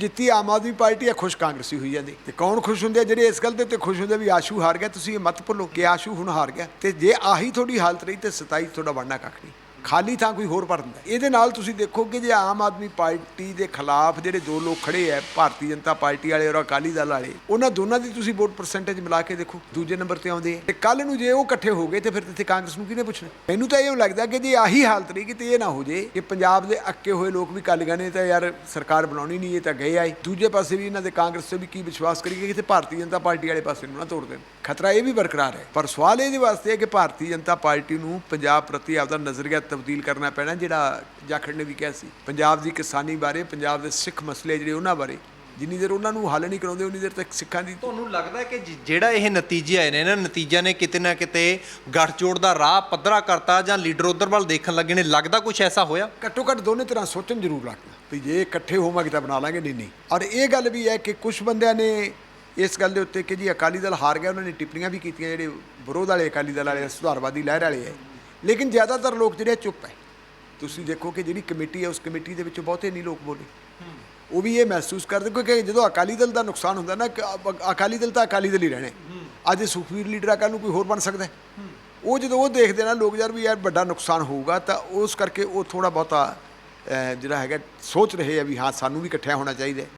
ਜਿੱਤੀ ਆਮ ਆਦਮੀ ਪਾਰਟੀ ਆ ਖੁਸ਼ ਕਾਂਗਰਸੀ ਹੋਈ ਜਾਂਦੀ। ਤੇ ਕੌਣ ਖੁਸ਼ ਹੁੰਦੇ ਆ? ਜਿਹੜੇ ਇਸ ਗੱਲ ਦੇ ਉੱਤੇ ਖੁਸ਼ ਹੁੰਦੇ ਵੀ ਆਸ਼ੂ ਹਾਰ ਗਿਆ, ਤੁਸੀਂ ਇਹ ਮਤ ਭੁੱਲੋ ਕਿ ਆਸ਼ੂ ਹੁਣ ਹਾਰ ਗਿਆ। ਤੇ ਜੇ ਆਹੀ ਤੁਹਾਡੀ ਹਾਲਤ ਰਹੀ ਤੇ 27 ਤੁਹਾਡਾ ਬਣਨਾ ਕੱਖ ਨਹੀਂ। ਖਾਲੀ ਥਾਂ ਕੋਈ ਹੋਰ ਭਰ ਦਿੰਦਾ। ਇਹਦੇ ਨਾਲ ਤੁਸੀਂ ਦੇਖੋ ਕਿ ਜੇ ਆਮ ਆਦਮੀ ਪਾਰਟੀ ਦੇ ਖਿਲਾਫ ਜਿਹੜੇ ਦੋ ਲੋਕ ਖੜੇ ਆ ਭਾਰਤੀ ਜਨਤਾ ਪਾਰਟੀ ਵਾਲੇ ਔਰ ਅਕਾਲੀ ਦਲ ਵਾਲੇ, ਉਹਨਾਂ ਦੋਨਾਂ ਦੀ ਤੁਸੀਂ ਵੋਟ ਪਰਸੈਂਟੇਜ ਮਿਲਾ ਕੇ ਦੇਖੋ, ਦੂਜੇ ਨੰਬਰ ਤੇ ਆਉਂਦੇ ਆ ਤੇ ਕੱਲ ਨੂੰ ਜੇ ਉਹ ਇਕੱਠੇ ਹੋ ਗਏ ਤੇ ਫਿਰ ਇੱਥੇ ਕਾਂਗਰਸ ਨੂੰ ਕਿਹਨੇ ਪੁੱਛਣਾ? ਮੈਨੂੰ ਤਾਂ ਇਹ ਲੱਗਦਾ ਕਿ ਜੇ ਆਹੀ ਹਾਲਤ ਰਹੀ, ਕਿਤੇ ਇਹ ਨਾ ਹੋ ਜੇ ਕਿ ਪੰਜਾਬ ਦੇ ਅੱਕੇ ਹੋਏ ਲੋਕ ਵੀ ਕੱਲ ਗਏ ਨੇ ਤਾਂ ਯਾਰ ਸਰਕਾਰ ਬਣਾਉਣੀ ਨਹੀਂ, ਇਹ ਤਾਂ ਗਏ ਆਏ। ਦੂਜੇ ਪਾਸੇ ਵੀ ਇਹਨਾਂ ਦੇ ਕਾਂਗਰਸ ਤੇ ਵੀ ਕੀ ਵਿਸ਼ਵਾਸ ਕਰੀਏ ਕਿ ਤੇ ਭਾਰਤੀ ਜਨਤਾ ਪਾਰਟੀ ਵਾਲੇ ਪਾਸੇ ਨੂੰ ਨਾ ਤੋੜ ਦੇਣ। ਖਤਰਾ ਇਹ ਵੀ ਬਰਕਰਾਰ ਹੈ। ਪਰ ਸਵਾਲ ਇਹਦੇ ਵਾਸਤੇ ਹੈ ਕਿ ਭਾਰਤੀ ਜਨਤਾ ਪਾਰਟੀ ਨੂੰ ਪੰਜਾਬ ਪ੍ਰਤੀ ਆਪਦਾ ਨਜ਼ਰੀਆ ਤਬਦੀਲ ਕਰਨਾ ਪੈਣਾ ਜਿਹੜਾ ਜਾਖੜ ਨੇ ਵੀ ਕਿਹਾ ਸੀ। ਪੰਜਾਬ ਦੀ ਕਿਸਾਨੀ ਬਾਰੇ ਪੰਜਾਬ ਦੇ ਸਿੱਖ ਮਸਲੇ ਜਿਹੜੇ ਉਹਨਾਂ ਬਾਰੇ। ਜਿੰਨੀ ਦੇਰ ਉਹਨਾਂ ਨੂੰ ਹੱਲ ਨਹੀਂ ਕਰਾਉਂਦੇ ਉਨੀ ਦੇਰ ਤੱਕ ਸਿੱਖਾਂ ਦੀ ਤੁਹਾਨੂੰ ਲੱਗਦਾ ਹੈ ਕਿ ਜਿਹੜਾ ਇਹ ਨਤੀਜੇ ਆਏ ਨੇ ਇਹਨਾਂ ਨਤੀਜਿਆਂ ਨੇ ਕਿਤੇ ਨਾ ਕਿਤੇ ਗੱਠਜੋੜ ਦਾ ਰਾਹ ਪੱਧਰਾ ਕਰਤਾ ਜਾਂ ਲੀਡਰ ਉਧਰ ਵੱਲ ਦੇਖਣ ਲੱਗੇ ਨੇ? ਲੱਗਦਾ ਕੁਝ ਐਸਾ ਹੋਇਆ? ਘੱਟੋ ਘੱਟ ਦੋਨੇ ਤਰ੍ਹਾਂ ਸੋਚਣ ਜ਼ਰੂਰ ਲੱਗਦਾ ਵੀ ਜੇ ਇਕੱਠੇ ਹੋਵਾਂਗੇ ਤਾਂ ਬਣਾ ਲਾਂਗੇ ਨਹੀਂ ਨਹੀਂ ਔਰ ਇਹ ਗੱਲ ਵੀ ਹੈ ਕਿ ਕੁਝ ਬੰਦਿਆਂ ਨੇ ਇਸ ਗੱਲ ਦੇ ਉੱਤੇ ਕਿ ਜੀ ਅਕਾਲੀ ਦਲ ਹਾਰ ਗਿਆ ਉਹਨਾਂ ਨੇ ਟਿੱਪਣੀਆਂ ਵੀ ਕੀਤੀਆਂ ਜਿਹੜੇ ਵਿਰੋਧ ਵਾਲੇ ਅਕਾਲੀ ਦਲ ਵਾਲੇ ਸੁਧਾਰਵਾਦੀ ਲਹਿਰ ਵਾਲੇ ਹੈ। ਲੇਕਿਨ ਜ਼ਿਆਦਾਤਰ ਲੋਕ ਜਿਹੜੇ ਚੁੱਪ ਹੈ। ਤੁਸੀਂ ਦੇਖੋ ਕਿ ਜਿਹੜੀ ਕਮੇਟੀ ਹੈ, ਉਸ ਕਮੇਟੀ ਦੇ ਵਿੱਚ ਬਹੁਤੇ ਨਹੀਂ ਲੋਕ ਬੋਲੇ। ਉਹ ਵੀ ਇਹ ਮਹਿਸੂਸ ਕਰਦੇ, ਕਿਉਂਕਿ ਜਦੋਂ ਅਕਾਲੀ ਦਲ ਦਾ ਨੁਕਸਾਨ ਹੁੰਦਾ ਨਾ ਅਕਾਲੀ ਦਲ ਤਾਂ ਅਕਾਲੀ ਦਲ ਹੀ ਰਹਿਣੇ ਅੱਜ ਇਹ ਸੁਖਵੀਰ ਲੀਡਰ ਕੱਲ ਨੂੰ ਕੋਈ ਹੋਰ ਬਣ ਸਕਦਾ ਉਹ ਜਦੋਂ ਉਹ ਦੇਖਦੇ ਨਾ, ਲੋਕ ਯਾਰ ਵੀ ਯਾਰ ਵੱਡਾ ਨੁਕਸਾਨ ਹੋਊਗਾ, ਤਾਂ ਉਸ ਕਰਕੇ ਉਹ ਥੋੜਾ ਬਹੁਤਾ ਜਿਹੜਾ ਹੈਗਾ ਸੋਚ ਰਹੇ ਆ ਵੀ ਹਾਂ, ਸਾਨੂੰ ਵੀ ਇਕੱਠਿਆ ਹੋਣਾ ਚਾਹੀਦਾ